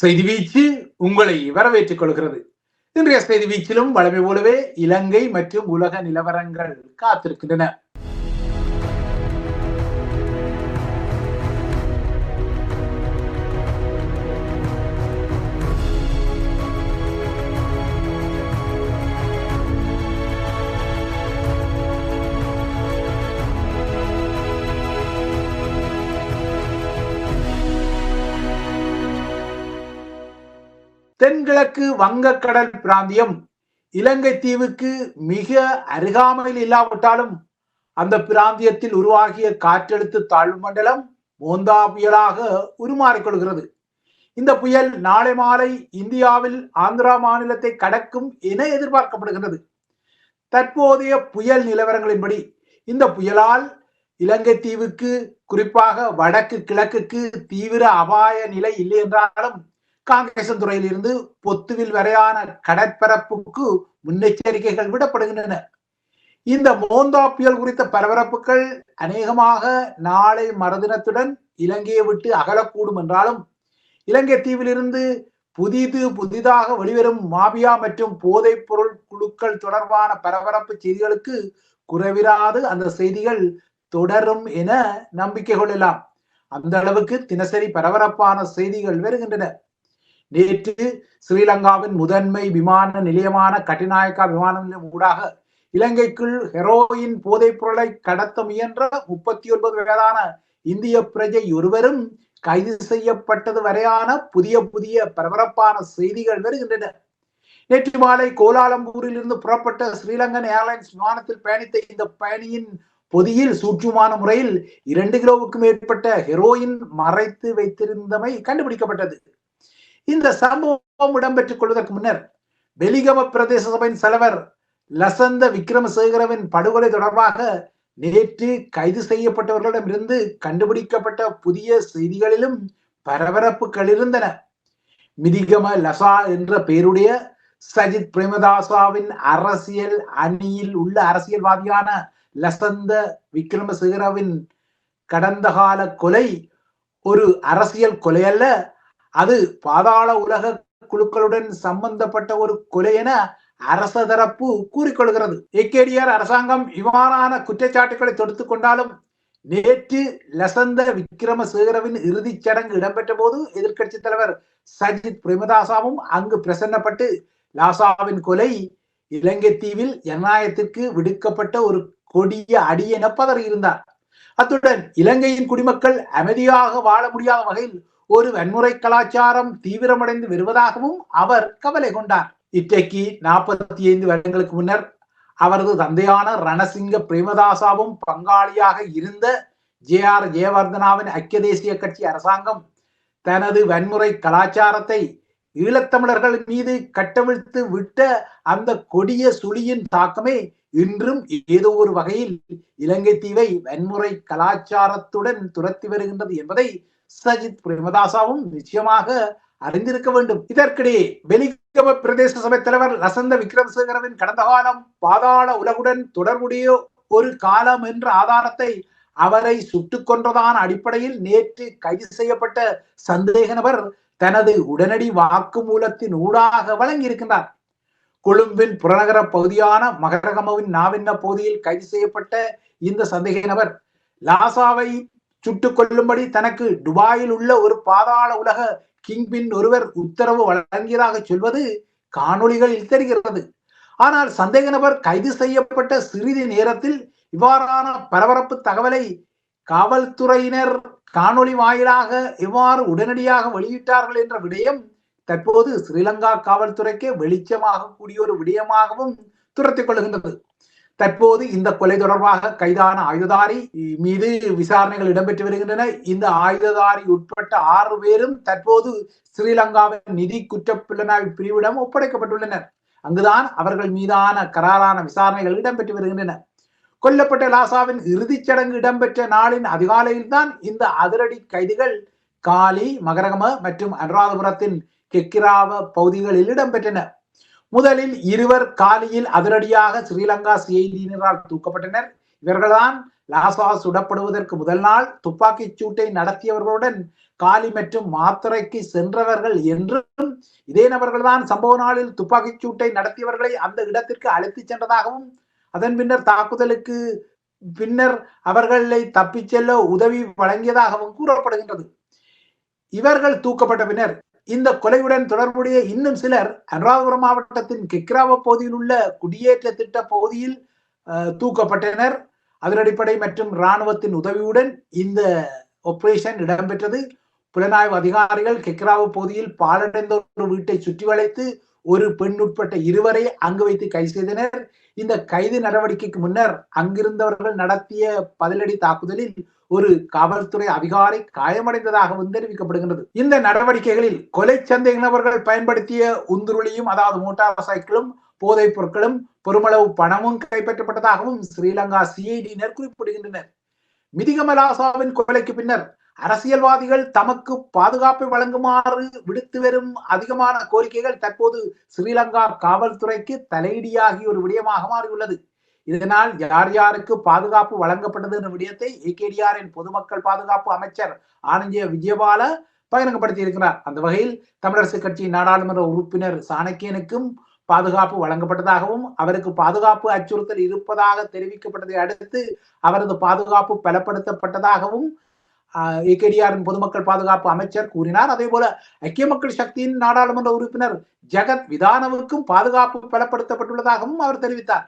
செய்தி வீச்சு உங்களை வரவேற்றுக் கொள்கிறது. இன்றைய செய்தி வீச்சிலும் வளமை போலவே இலங்கை மற்றும் உலக நிலவரங்கள் காத்திருக்கின்றன. தென்கிழக்கு வங்கக்கடல் பிராந்தியம் இலங்கை தீவுக்கு மிக அருகாமையில் இல்லாவிட்டாலும் அந்த பிராந்தியத்தில் உருவாகிய காற்றழுத்த தாழ்வு மண்டலம் மோந்தா புயலாக உருமாறிக்கொள்கிறது இந்த புயல் நாளை மாலை இந்தியாவில் ஆந்திரா மாநிலத்தை கடக்கும் என எதிர்பார்க்கப்படுகிறது தற்போதைய புயல் நிலவரங்களின்படி இந்த புயலால் இலங்கை தீவுக்கு குறிப்பாக வடக்கு கிழக்குக்கு தீவிர அபாய நிலை இல்லை என்றாலும் காங்கேசன் துறையிலிருந்து பொத்துவில் வரையான கடற்பரப்புக்கு முன்னெச்சரிக்கைகள் விடப்படுகின்றன. இந்த மோந்தா புயல் குறித்த பரபரப்புகள் அநேகமாக நாளை மறுதினத்துடன் இலங்கையை விட்டு அகலக்கூடும் என்றாலும் இலங்கை தீவிலிருந்து புதிது புதிதாக வெளிவரும் மாபியா மற்றும் போதைப் பொருள் குழுக்கள் தொடர்பான பரபரப்பு செய்திகளுக்கு குறைவிராது அந்த செய்திகள் தொடரும் என நம்பிக்கை கொள்ளலாம் அந்த அளவுக்கு தினசரி பரபரப்பான செய்திகள் வருகின்றன. நேற்று ஸ்ரீலங்காவின் முதன்மை விமான நிலையமான கட்டிநாயக்கா விமான நிலையம் ஊடாக இலங்கைக்குள் ஹெரோயின் போதைப் பொருளை கடத்த முயன்ற முப்பத்தி ஒன்பது வயதான இந்திய பிரஜை ஒருவரும் கைது செய்யப்பட்டது வரையான புதிய புதிய பரபரப்பான செய்திகள் வருகின்றன. நேற்று மாலை கோலாலம்பூரில் இருந்து புறப்பட்ட ஸ்ரீலங்கன் ஏர்லைன்ஸ் விமானத்தில் பயணித்த இந்த பயணியின் பொதியில் சூற்றுமான முறையில் இரண்டு கிலோவுக்கு மேற்பட்ட ஹெரோயின் மறைத்து வைத்திருந்தமை கண்டுபிடிக்கப்பட்டது. இந்த சம்பவம் இடம்பெற்றுக் கொள்வதற்கு முன்னர் வெலிகம பிரதேச சபையின் தலைவர் லசந்த விக்ரமசேகரவின் படுகொலை தொடர்பாக நேற்று கைது செய்யப்பட்டவர்களிடமிருந்து கண்டுபிடிக்கப்பட்ட புதிய செய்திகளிலும் பரபரப்புகள் இருந்தன மிதிகம லசா என்ற பெயருடைய சஜித் பிரேமதாசாவின் அரசியல் அணியில் உள்ள அரசியல்வாதியான லசந்த விக்ரமசேகரவின் கடந்த கால கொலை ஒரு அரசியல் கொலை அல்ல அது பாதாள உலக குழுக்களுடன் சம்பந்தப்பட்ட ஒரு கொலை என அரச தரப்பு கூறிக்கொள்கிறது. ஏகேடிஆர் அரசாங்கம் இவ்வாறான குற்றச்சாட்டுகளை தொடுத்து கொண்டாலும் நேற்று லசந்த விக்ரமசேகரவின் இறுதிச் சடங்கு இடம்பெற்ற போது எதிர்கட்சி தலைவர் சஜித் பிரேமதாசாவும் அங்கு பிரசன்னப்பட்டு லாசாவின் கொலை இலங்கை தீவில் ஜனநாயகத்திற்கு விடுக்கப்பட்ட ஒரு கொடிய அடி என பதறியிருந்தார். அத்துடன் இலங்கையின் குடிமக்கள் அமைதியாக வாழ முடியாத வகையில் ஒரு வன்முறை கலாச்சாரம் தீவிரமடைந்து வருவதாகவும் அவர் கவலை கொண்டார். இன்றைக்கு நாற்பத்தி ஐந்து வருடங்களுக்கு முன்னர் அவரது தந்தையான ரணசிங்க பிரேமதாசாவும் பங்காளியாக இருந்த ஜே ஆர் ஜெயவர்தனாவின் ஐக்கிய தேசிய கட்சி அரசாங்கம் தனது வன்முறை கலாச்சாரத்தை ஈழத்தமிழர்கள் மீது கட்டவிழ்த்து விட்ட அந்த கொடிய சுழியின் தாக்கமே இன்றும் ஏதோ ஒரு வகையில் இலங்கை தீவை வன்முறை கலாச்சாரத்துடன் துரத்தி வருகின்றது என்பதை சஜித் பிரேமதாசாவும் நிச்சயமாக அறிந்திருக்க வேண்டும். இதற்கிடையே வெளிகம பிரதேச சபை தலைவர் லசந்த விக்ரமசேகரவின் கடந்த காலம் பாதாள உலகுடன் தொடர்புடைய ஒரு காலம் என்ற ஆதாரத்தை அவரை சுட்டுக் கொன்றதான அடிப்படையில் நேற்று கைது செய்யப்பட்ட சந்தேக நபர் தனது உடனடி வாக்குமூலத்தின் ஊடாக வழங்கியிருக்கின்றார். கொழும்பின் புறநகர பகுதியான மகரகமவின் நாவின்ன பகுதியில் கைது செய்யப்பட்ட இந்த சந்தேக நபர் லாசாவை சுட்டுக் கொள்ளும்படி தனக்கு துபாயில் உள்ள ஒரு பாதாள உலக கிங்பின் ஒருவர் உத்தரவு வழங்கியதாக சொல்வது காணொளிகளில் தெரிகிறது. ஆனால் சந்தேக நபர் கைது செய்யப்பட்ட சிறிது நேரத்தில் இவ்வாறான பரபரப்பு தகவலை காவல்துறையினர் காணொளி வாயிலாக எவ்வாறு உடனடியாக வெளியிட்டார்கள் என்ற விடயம் தற்போது ஸ்ரீலங்கா காவல்துறைக்கு வெளிச்சமாக கூடிய ஒரு விடயமாகவும் துரத்திக் கொள்கின்றது. தற்போது இந்த கொலை தொடர்பாக கைதான ஆயுததாரி மீது விசாரணைகள் இடம்பெற்று வருகின்றன. இந்த ஆயுததாரி உட்பட்ட ஆறு பேரும் தற்போது ஸ்ரீலங்காவின் நிதி குற்றப்புலனாய்வு பிரிவிடம் ஒப்படைக்கப்பட்டுள்ளனர். அங்குதான் அவர்கள் மீதான கராரான விசாரணைகள் இடம்பெற்று வருகின்றன. கொல்லப்பட்ட லாசாவின் இறுதிச் சடங்கு இடம்பெற்ற நாளின் அதிகாலையில் தான் இந்த அதிரடி கைதுகள் காலி மகரகம மற்றும் அனுராதபுரத்தின் கெக்கிராவ பகுதிகளில் இடம்பெற்றன முதலில் இருவர் காலியில் அதிரடியாக ஸ்ரீலங்கா சிஐடியினரால் தூக்கப்பட்டனர். இவர்கள்தான் லாசா சுடப்படுவதற்கு முதல் நாள் துப்பாக்கிச் சூட்டை நடத்தியவர்களுடன் காலி மற்றும் மாத்திரைக்கு சென்றவர்கள் என்றும் இதே நபர்கள்தான் சம்பவ நாளில் துப்பாக்கிச் சூட்டை நடத்தியவர்களை அந்த இடத்திற்கு அழைத்துச் சென்றதாகவும் அதன் பின்னர் தாக்குதலுக்கு பின்னர் அவர்களை தப்பிச் செல்ல உதவி வழங்கியதாகவும் கூறப்படுகின்றது. இவர்கள் தூக்கப்பட்ட பின்னர் இந்த கொலையுடன் தொடர்புடைய இன்னும் சிலர் அனுராதபுரம் மாவட்டத்தின் கிக்ராவ பகுதியில் உள்ள குடியேற்ற திட்ட பகுதியில் தூக்கப்பட்டனர். அதன் அடிப்படை மற்றும் இராணுவத்தின் உதவியுடன் இந்த ஆபரேஷன் இடம்பெற்றது. புலனாய்வு அதிகாரிகள் கெக்ராவு பகுதியில் பாலடைந்த ஒரு வீட்டை சுற்றி வளைத்து ஒரு பெண் உட்பட்ட இருவரை அங்கு வைத்து கைது செய்தனர். இந்த கைது நடவடிக்கைக்கு முன்னர் அங்கிருந்தவர்கள் நடத்திய பதிலடி தாக்குதலில் ஒரு காவல்துறை அதிகாரி காயமடைந்ததாகவும் தெரிவிக்கப்படுகின்றது இந்த நடவடிக்கைகளில் கொலை சந்தேகனவர்கள் பயன்படுத்திய உந்துருளியும் அதாவது மோட்டார் சைக்கிளும் போதைப் பொருட்களும் பெருமளவு பணமும் கைப்பற்றப்பட்டதாகவும் ஸ்ரீலங்கா சிஐடியினர் குறிப்பிடுகின்றனர். மிதிகமலாசாவின் கொலைக்கு பின்னர் அரசியல்வாதிகள் தமக்கு பாதுகாப்பை வழங்குமாறு விடுத்து வரும் அதிகமான கோரிக்கைகள் தற்போது ஸ்ரீலங்கா காவல்துறைக்கு தலையீடியாகி ஒரு விடயமாக மாறியுள்ளது. இதனால் யார் யாருக்கு பாதுகாப்பு வழங்கப்பட்டது என்ற விடயத்தை ஏகேடிஆரின் பொதுமக்கள் பாதுகாப்பு அமைச்சர் ஆனந்திய விஜயபால பகிரங்கப்படுத்தி இருக்கிறார் அந்த வகையில் தமிழரசு கட்சியின் நாடாளுமன்ற உறுப்பினர் சாணக்கியனுக்கும் பாதுகாப்பு வழங்கப்பட்டதாகவும் அவருக்கு பாதுகாப்பு அச்சுறுத்தல் இருப்பதாக தெரிவிக்கப்பட்டதை அடுத்து அவரது பாதுகாப்பு பலப்படுத்தப்பட்டதாகவும் ஏகேடிஆரின் பொதுமக்கள் பாதுகாப்பு அமைச்சர் கூறினார். அதே போல ஐக்கிய மக்கள் சக்தியின் நாடாளுமன்ற உறுப்பினர் ஜெகத் விதானவுக்கும் பாதுகாப்பு பலப்படுத்தப்பட்டுள்ளதாகவும் அவர் தெரிவித்தார்.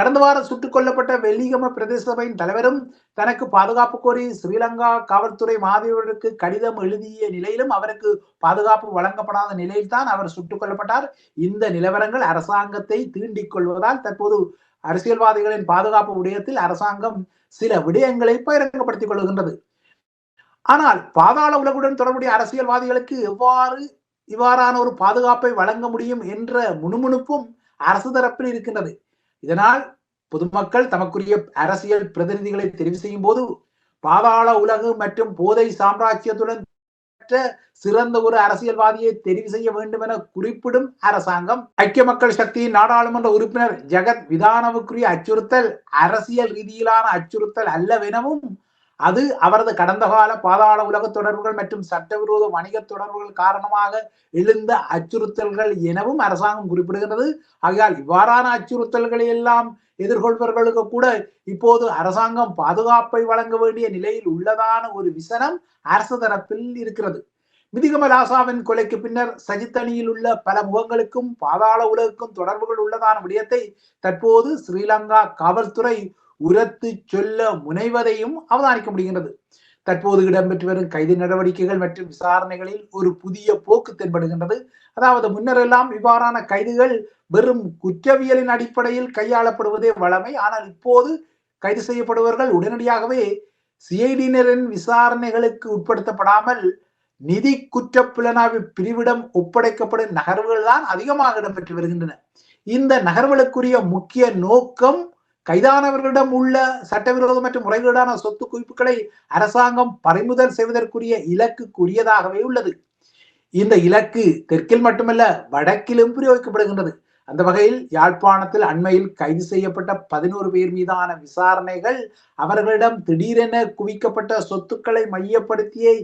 கடந்த வாரம் சுட்டுக் கொல்லப்பட்ட வெள்ளிகம பிரதேச சபையின் தலைவரும் தனக்கு பாதுகாப்பு கோரி ஸ்ரீலங்கா காவல்துறை மாதிரிக்கு கடிதம் எழுதிய நிலையிலும் அவருக்கு பாதுகாப்பு வழங்கப்படாத நிலையில்தான் அவர் சுட்டுக் கொல்லப்பட்டார். இந்த நிலவரங்கள் அரசாங்கத்தை தீண்டிக் கொள்வதால் தற்போது அரசியல்வாதிகளின் பாதுகாப்பு விடயத்தில் அரசாங்கம் சில விடயங்களை பகிரங்கப்படுத்திக் கொள்கின்றது. ஆனால் பாதாள உலகுடன் தொடர்புடைய அரசியல்வாதிகளுக்கு எவ்வாறு இவ்வாறான ஒரு பாதுகாப்பை வழங்க முடியும் என்ற முணுமுணுப்பும் அரசு தரப்பில் இருக்கின்றது. இதனால் பொதுமக்கள் தமக்குரிய அரசியல் பிரதிநிதிகளை தெரிவு செய்யும் போது பாதாள உலகு மற்றும் போதை சாம்ராஜ்யத்துடன் சிறந்த ஒரு அரசியல்வாதியை தெரிவு செய்ய வேண்டும் என குறிப்பிடும் அரசாங்கம் ஐக்கிய மக்கள் சக்தியின் நாடாளுமன்ற உறுப்பினர் ஜெகத் விதானவுக்குரிய அச்சுறுத்தல் அரசியல் ரீதியிலான அச்சுறுத்தல் அல்லவெனவும் அது அவரது கடந்த கால பாதாள உலக தொடர்புகள் மற்றும் சட்டவிரோத வணிக தொடர்புகள் காரணமாக எழுந்த அச்சுறுத்தல்கள் எனவும் அரசாங்கம் குறிப்பிடுகிறது ஆகையால் இவ்வாறான அச்சுறுத்தல்களை எல்லாம் எதிர்கொள்பவர்களுக்கு கூட இப்போது அரசாங்கம் பாதுகாப்பை வழங்க வேண்டிய நிலையில் உள்ளதான ஒரு விசனம் அரசு தரப்பில் இருக்கிறது. மிதிகமலாசாவின் கொலைக்கு பின்னர் சஜித்தணியில் உள்ள பல முகங்களுக்கும் பாதாள உலகுக்கும் தொடர்புகள் உள்ளதான விடயத்தை தற்போது ஸ்ரீலங்கா காவல்துறை உரத்து சொல்ல முனைவதையும் அவதானிக்க முடிகின்றது. தற்போது இடம்பெற்று வரும் கைது நடவடிக்கைகள் மற்றும் விசாரணைகளில் ஒரு புதிய போக்கு தென்படுகின்றது. அதாவது முன்னரெல்லாம் இவ்வாறான கைதுகள் வெறும் குற்றவியலின் அடிப்படையில் கையாளப்படுவதே வளமை. ஆனால் இப்போது கைது செய்யப்படுபவர்கள் உடனடியாகவே சிஐடியினரின் விசாரணைகளுக்கு உட்படுத்தப்படாமல் நிதி குற்றப்புலனாய்வு பிரிவிடம் ஒப்படைக்கப்படும் நகர்வுகள் தான் அதிகமாக இடம்பெற்று வருகின்றன. இந்த நகர்வுகளுக்குரிய முக்கிய நோக்கம் கைதானவர்களிடம் உள்ள சட்டவிரோத மற்றும் முறைகேடான சொத்து குவிப்புகளை அரசாங்கம் பறிமுதல் செய்வதற்குரிய இலக்குக்குரியதாகவே உள்ளது. இந்த இலக்கு தெற்கில் மட்டுமல்ல வடக்கிலும் பிரயோகிக்கப்படுகின்றது. அந்த வகையில் யாழ்ப்பாணத்தில் அண்மையில் கைது செய்யப்பட்ட பதினோரு பேர் மீதான விசாரணைகள் அவர்களிடம் திடீரென குவிக்கப்பட்ட சொத்துக்களை மையப்படுத்தியே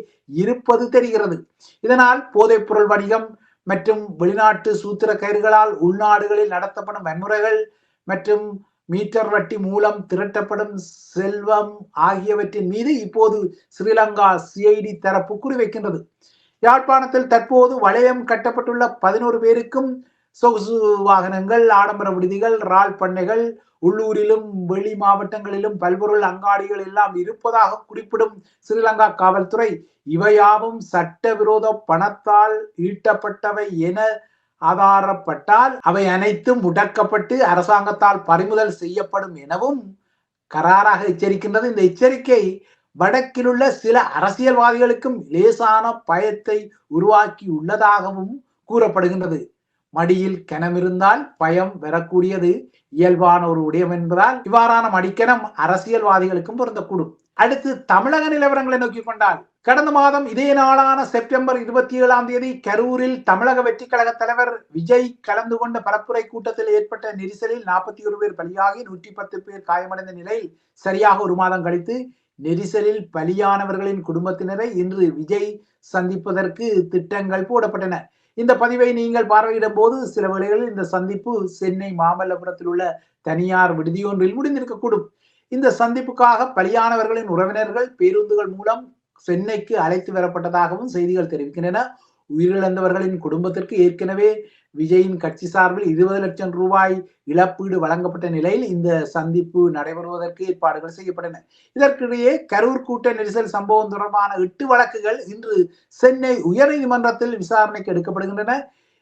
இருப்பது தெரிகிறது. இதனால் போதைப் பொருள் வணிகம் மற்றும் வெளிநாட்டு சூத்திர கயிறுகளால் உள்நாடுகளில் நடத்தப்படும் வன்முறைகள் மற்றும் மீட்டர் வட்டி மூலம் திரட்டப்படும் செல்வம் ஆகியவற்றின் மீது இப்போது ஸ்ரீலங்கா சிஐடி தரப்பு குறிவைக்கின்றது. யாழ்ப்பாணத்தில் தற்போது வளையம் கட்டப்பட்டுள்ள பதினோரு பேருக்கும் சொகுசு வாகனங்கள் ஆடம்பர விடுதிகள் ரால் பண்ணைகள் உள்ளூரிலும் வெளி மாவட்டங்களிலும் பல்பொருள் அங்காடிகள் எல்லாம் இருப்பதாக குறிப்பிடும் ஸ்ரீலங்கா காவல்துறை இவையாவும் சட்டவிரோத பணத்தால் ஈட்டப்பட்டவை என ஆதாரப்பட்டால் அவை அனைத்தும் முடக்கப்பட்டு அரசாங்கத்தால் பறிமுதல் செய்யப்படும் எனவும் கராராக எச்சரிக்கின்றது. இந்த எச்சரிக்கை வடக்கில் உள்ள சில அரசியல்வாதிகளுக்கும் லேசான பயத்தை உருவாக்கி உள்ளதாகவும் கூறப்படுகின்றது. மடியில் கனமிருந்தால் பயம் வரக்கூடியது. இயல்பான ஒரு உடையம் என்பதால் இவ்வாறான மடிக்கணம் அரசியல்வாதிகளுக்கும் பொருந்தக்கூடும். அடுத்து தமிழக நிலவரங்களை நோக்கி கொண்டால் கடந்த மாதம் இதே நாளான செப்டம்பர் இருபத்தி ஏழாம் தேதி கரூரில் தமிழக வெற்றி கழக தலைவர் விஜய் கலந்து கொண்ட பரப்புரை கூட்டத்தில் ஏற்பட்ட நெரிசலில் நாற்பத்தி ஒரு பேர் பலியாகி நூற்றி பத்து பேர் காயமடைந்த நிலையில் சரியாக ஒரு மாதம் கழித்து நெரிசலில் பலியானவர்களின் குடும்பத்தினரை இன்று விஜய் சந்திப்பதற்கு திட்டங்கள் போடப்பட்டன. இந்த பதிவை நீங்கள் பார்வையிடும் போது சில வேளைகளில் இந்த சந்திப்பு சென்னை மாமல்லபுரத்தில் உள்ள தனியார் விடுதியொன்றில் முடிந்திருக்கக்கூடும். இந்த சந்திப்புக்காக பலியானவர்களின் உறவினர்கள் பேருந்துகள் மூலம் சென்னைக்கு அழைத்து வரப்பட்டதாகவும் செய்திகள் தெரிவிக்கின்றன. உயிரிழந்தவர்களின் குடும்பத்திற்கு ஏற்கனவே விஜயின் கட்சி சார்பில் இருபது லட்சம் ரூபாய் இழப்பீடு வழங்கப்பட்ட நிலையில் இந்த சந்திப்பு நடைபெறுவதற்கு ஏற்பாடுகள் செய்யப்பட்டன. இதற்கிடையே கரூர் கூட்ட நெரிசல் சம்பவம் தொடர்பான எட்டு வழக்குகள் இன்று சென்னை உயர்நீதிமன்றத்தில் விசாரணைக்கு எடுக்கப்படுகின்றன.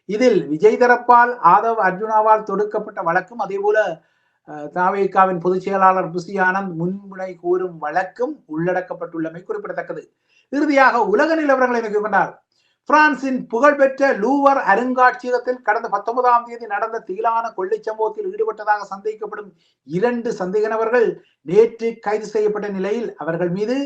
இதில் விஜய் தரப்பால் ஆதவ் அர்ஜுனாவால் தொடுக்கப்பட்ட வழக்கும் அதேபோல தாவேகாவின் பொதுச் செயலாளர் புசி ஆனந்த் முன்முனை கூறும் வழக்கும் உள்ளடக்கப்பட்டுள்ளமை குறிப்பிடத்தக்கது. இறுதியாக உலக நிலவரங்களை நோக்கி கொண்டார் பிரான்சின் புகழ்பெற்ற லூவர் அருங்காட்சியகத்தில் கடந்த பத்தொன்பதாம் தேதி நடந்த தீலான கொள்ளை சம்பவத்தில் ஈடுபட்டதாக சந்தேகிக்கப்படும் இரண்டு சந்தேக நபர்கள் நேற்று கைது செய்யப்பட்ட நிலையில் அவர்கள் மீது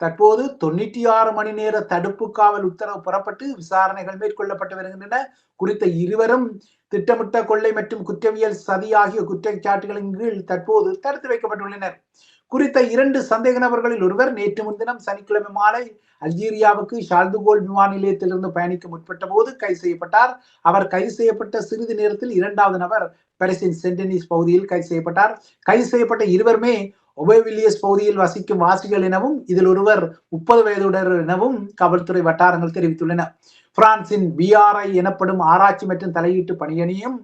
தற்போது தொண்ணூற்றி ஆறு மணி நேர தடுப்பு காவல் உத்தரவு பெறப்பட்டு விசாரணைகள் மேற்கொள்ளப்பட்டு வருகின்றன. குறித்த இருவரும் திட்டமிட்ட கொள்ளை மற்றும் குற்றவியல் சதி ஆகிய குற்றச்சாட்டுகளின் கீழ் தற்போது தடுத்து வைக்கப்பட்டுள்ளனர். குறித்த இரண்டு சந்தேக நபர்களில் ஒருவர் நேற்று முன்தினம் சனிக்கிழமை மாலை அல்ஜீரியாவுக்கு ஷால்துகோல் விமான நிலையத்திலிருந்து பயணிக்க முற்பட்ட போது கைது செய்யப்பட்டார். அவர் கைது செய்யப்பட்ட சிறிது நேரத்தில் இரண்டாவது நபர் பரிசின் சென்டனிஸ் பகுதியில் கைது செய்யப்பட்டார். கைது செய்யப்பட்ட இருவருமே ஒபேவில்லியஸ் பகுதியில் வசிக்கும் வாசிகள் எனவும் இதில் ஒருவர் முப்பது வயதுடர் எனவும் காவல்துறை வட்டாரங்கள் தெரிவித்துள்ளன. பிரான்சின் பிஆர்ஐ எனப்படும் ஆராய்ச்சி மற்றும் தலையீட்டு பணியணியும்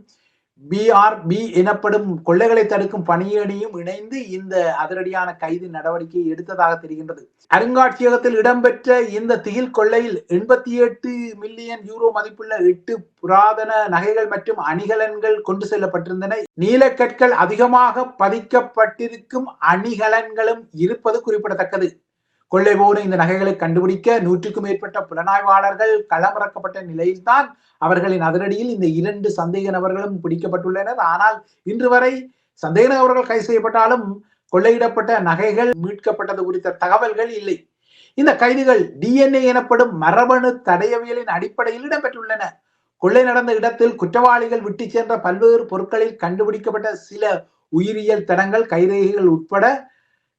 பிஆர்பி எனப்படும் கொள்ளைகளை தடுக்கும் பணியணியும் இணைந்து இந்த அதிரடியான கைது நடவடிக்கையை எடுத்ததாக தெரிகின்றது. அருங்காட்சியகத்தில் இடம்பெற்ற இந்த திகில் கொள்ளையில் எண்பத்தி எட்டு மில்லியன் யூரோ மதிப்புள்ள எட்டு புராதன நகைகள் மற்றும் அணிகலன்கள் கொண்டு செல்லப்பட்டிருந்தன. நீலக்கற்கள் அதிகமாக பதிக்கப்பட்டிருக்கும் அணிகலன்களும் இருப்பது குறிப்பிடத்தக்கது. கொள்ளை போன இந்த நகைகளை கண்டுபிடிக்க நூற்றுக்கும் மேற்பட்ட புலனாய்வாளர்கள் களமிறக்கப்பட்ட நிலையில்தான் அவர்களின் அதிரடியில் இந்த இரண்டு சந்தேக நபர்களும் பிடிக்கப்பட்டுள்ளனர். ஆனால் இன்று வரை சந்தேக நபர்கள் கைது செய்யப்பட்டாலும் கொள்ளையிடப்பட்ட நகைகள் மீட்கப்பட்டது குறித்த தகவல்கள் இல்லை. இந்த கைதுகள் டிஎன்ஏ எனப்படும் மரபணு தடயவியலின் அடிப்படையில் இடம்பெற்றுள்ளன. கொள்ளை நடந்த இடத்தில் குற்றவாளிகள் விட்டு சென்ற பல்வேறு பொருட்களில் கண்டுபிடிக்கப்பட்ட சில உயிரியல் தடங்கள் கைரேகைகள் உட்பட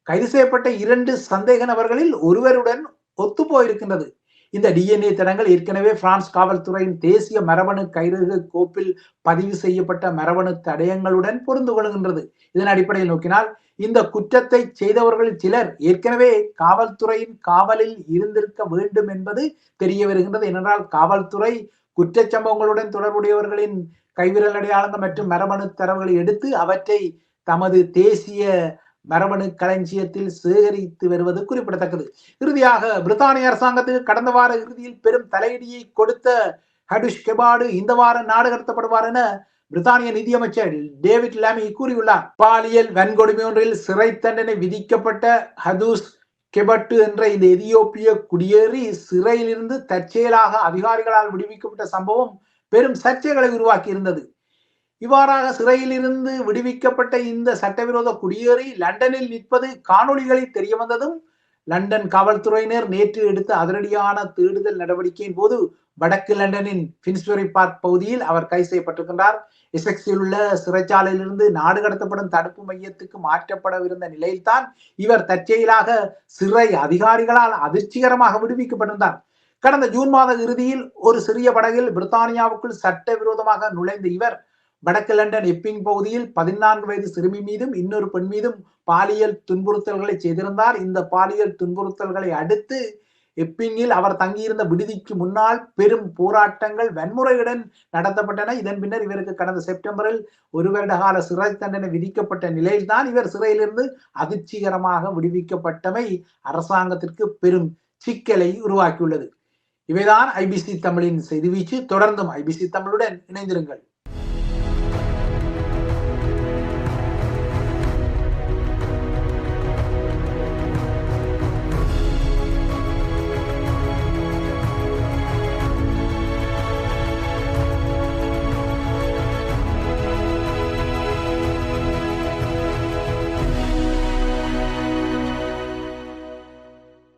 கைது செய்யப்பட்ட இரண்டு சந்தேக நபர்களில் ஒருவருடன் ஒத்து போயிருக்கின்றது இந்த டிஎன்ஏ தடங்கள் ஏற்கனவே பிரான்ஸ் காவல்துறையின் தேசிய மரபணு கைரேகை கோப்பில் பதிவு செய்யப்பட்ட மரபணு தடயங்களுடன் பொருந்து கொள்கின்றது. இதன் அடிப்படையில் நோக்கினால் இந்த குற்றத்தை செய்தவர்களில் சிலர் ஏற்கனவே காவல்துறையின் காவலில் இருந்திருக்க வேண்டும் என்பது தெரிய வருகின்றது. ஏனென்றால் காவல்துறை குற்றச்சம்பவங்களுடன் தொடர்புடையவர்களின் கைவிரல் அடையாளங்கள் மற்றும் மரபணு தரவுகளை எடுத்து அவற்றை தமது தேசிய மரபணு களஞ்சியத்தில் சேகரித்து வருவது குறிப்பிடத்தக்கது. இறுதியாக பிரித்தானிய அரசாங்கத்துக்கு கடந்த வார இறுதியில் பெரும் தலையீடியை கொடுத்த ஹடுஷ் கெபாடு இந்த வாரம் நாடு கடத்தப்படுவார் என பிரித்தானிய நிதியமைச்சர் டேவிட் லாமி கூறியுள்ளார். பாலியல் வன்கொடுமை ஒன்றில் சிறை தண்டனை விதிக்கப்பட்ட ஹதூஸ் கெபட்டு என்ற இந்த எதியோப்பிய குடியேறி சிறையிலிருந்து தற்செயலாக அதிகாரிகளால் விடுவிக்கப்பட்ட சம்பவம் பெரும் சர்ச்சைகளை உருவாக்கி இருந்தது இவ்வாறாக சிறையிலிருந்து விடுவிக்கப்பட்ட இந்த சட்டவிரோத குடியேறி லண்டனில் நிற்பது காணொளிகளில் தெரிய வந்ததும் லண்டன் காவல்துறையினர் நேற்று எடுத்த அதிரடியான தேடுதல் நடவடிக்கையின் போது வடக்கு லண்டனின் பின்ஸ்பெரி பார்க் பகுதியில் அவர் கைது செய்யப்பட்டிருக்கின்றார். இசெக்ஸில் உள்ள சிறைச்சாலையிலிருந்து நாடு கடத்தப்படும் தடுப்பு மையத்துக்கு மாற்றப்படவிருந்த நிலையில்தான் இவர் தற்செயலாக சிறை அதிகாரிகளால் அதிர்ச்சிகரமாக விடுவிக்கப்பட்டிருந்தார். கடந்த ஜூன் மாத இறுதியில் ஒரு சிறிய படகில் பிரித்தானியாவுக்குள் சட்டவிரோதமாக நுழைந்த இவர் வடக்கு லண்டன் எப்பிங் பகுதியில் பதினான்கு வயது சிறுமி மீதும் இன்னொரு பெண் மீதும் பாலியல் துன்புறுத்தல்களை செய்திருந்தார். இந்த பாலியல் துன்புறுத்தல்களை அடுத்து எப்பிங்கில் அவர் தங்கியிருந்த விடுதிக்கு முன்னால் பெரும் போராட்டங்கள் வன்முறையுடன் நடத்தப்பட்டன. இதன் பின்னர் இவருக்கு கடந்த செப்டம்பரில் ஒரு வருட கால சிறை தண்டனை விதிக்கப்பட்ட நிலையில்தான் இவர் சிறையிலிருந்து அதிர்ச்சிகரமாக விடுவிக்கப்பட்டமை அரசாங்கத்திற்கு பெரும் சிக்கலை உருவாக்கியுள்ளது. இவைதான் ஐபிசி தமிழின் செய்தி வீச்சு. தொடர்ந்தும் ஐபிசி தமிழுடன் இணைந்திருங்கள்.